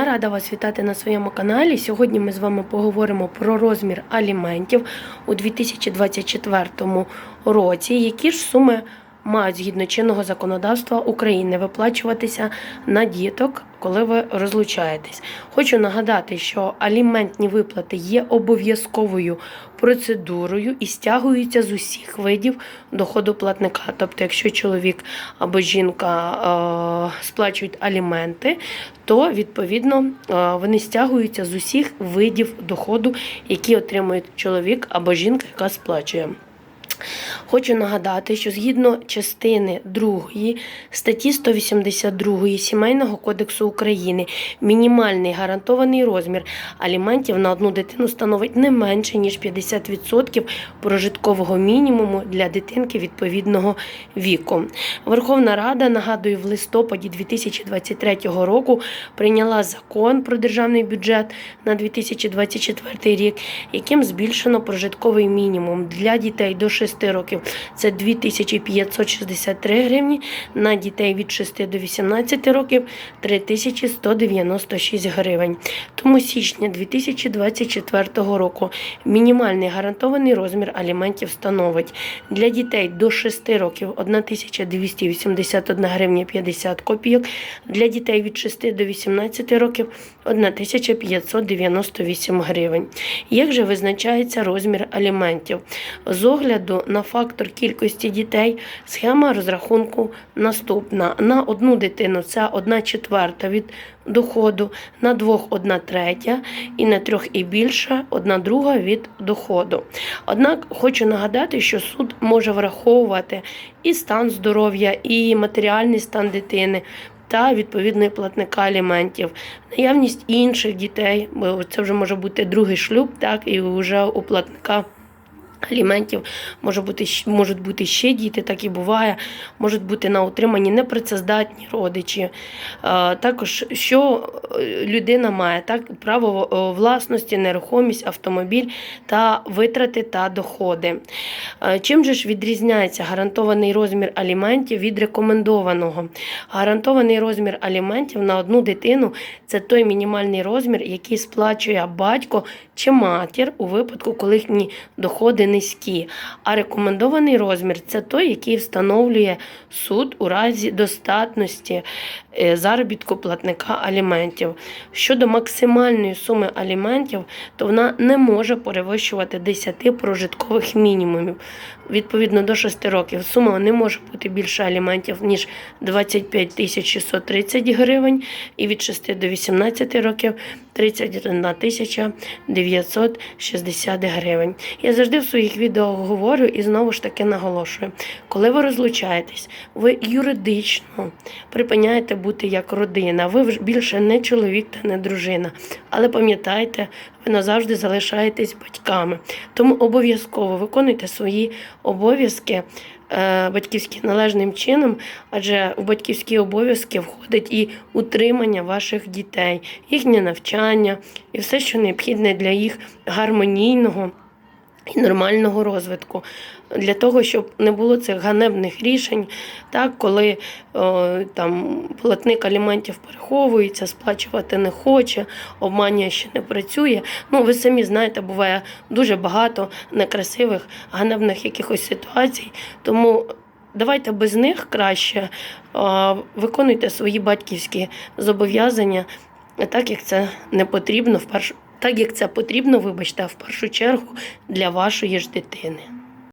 Я рада вас вітати на своєму каналі. Сьогодні ми з вами поговоримо про розмір аліментів у 2024 році, які ж суми мають згідно чинного законодавства України виплачуватися на діток, коли ви розлучаєтесь. Хочу нагадати, що аліментні виплати є обов'язковою процедурою і стягуються з усіх видів доходу платника. Тобто, якщо чоловік або жінка е, сплачують аліменти, то відповідно е, вони стягуються з усіх видів доходу, які отримує чоловік або жінка, яка сплачує. Хочу нагадати, що згідно частини 2 статті 182 Сімейного кодексу України мінімальний гарантований розмір аліментів на одну дитину становить не менше ніж 50% прожиткового мінімуму для дитинки відповідного віку. Верховна Рада нагадую, в листопаді 2023 року прийняла закон про державний бюджет на 2024 рік, яким збільшено прожитковий мінімум для дітей до 6 років. Це 2563 гривні, на дітей від 6 до 18 років 3196 гривень. Тому з січня 2024 року мінімальний гарантований розмір аліментів становить для дітей до 6 років 1281 гривня 50 копійок, для дітей від 6 до 18 років 1598 гривень. Як же визначається розмір аліментів? З огляду на фактор кількості дітей схема розрахунку наступна. На одну дитину це 1 четверта від доходу, на двох 1 третя і на трьох і більше 1 друга від доходу. Однак хочу нагадати, що суд може враховувати і стан здоров'я, і матеріальний стан дитини. Та відповідної платника аліментів, наявність інших дітей, бо це вже може бути другий шлюб, так і вже у платника аліментів може бути, можуть бути ще діти, так і буває, можуть бути на утриманні непрацездатні родичі. Е, Також що е, людина має так, право е, власності, нерухомість, автомобіль та витрати та доходи. Чим же ж відрізняється гарантований розмір аліментів від рекомендованого? Гарантований розмір аліментів на одну дитину це той мінімальний розмір, який сплачує батько чи матір у випадку, коли їхні доходи низькі. А рекомендований розмір це той, який встановлює суд у разі достатності е, заробітку платника аліментів. Щодо максимальної суми аліментів, то вона не може перевищувати 10 прожиткових мінімумів. Відповідно до 6 років сума не може бути більше аліментів, ніж 25 тисяч 630 гривень, і від 6 до 18 років 31 тисяча 960 гривень. Я завжди в своїх відео говорю і знову ж таки наголошую, коли ви розлучаєтесь, ви юридично припиняєте бути як родина. Ви більше не чоловік та не дружина. Але пам'ятайте, ви назавжди залишаєтесь батьками. Тому обов'язково виконуйте свої обов'язки е, батьківські належним чином, адже в батьківські обов'язки входить і утримання ваших дітей, їхнє навчання і все, що необхідне для їх гармонійного. І нормального розвитку для того, щоб не було цих ганебних рішень, так коли о, там платник аліментів переховується, сплачувати не хоче, обманює, що не працює. Ну ви самі знаєте, буває дуже багато некрасивих, ганебних якихось ситуацій. Тому давайте без них краще виконуйте свої батьківські зобов'язання, так як це не потрібно в першу. Так як це потрібно, вибачте, в першу чергу для вашої ж дитини.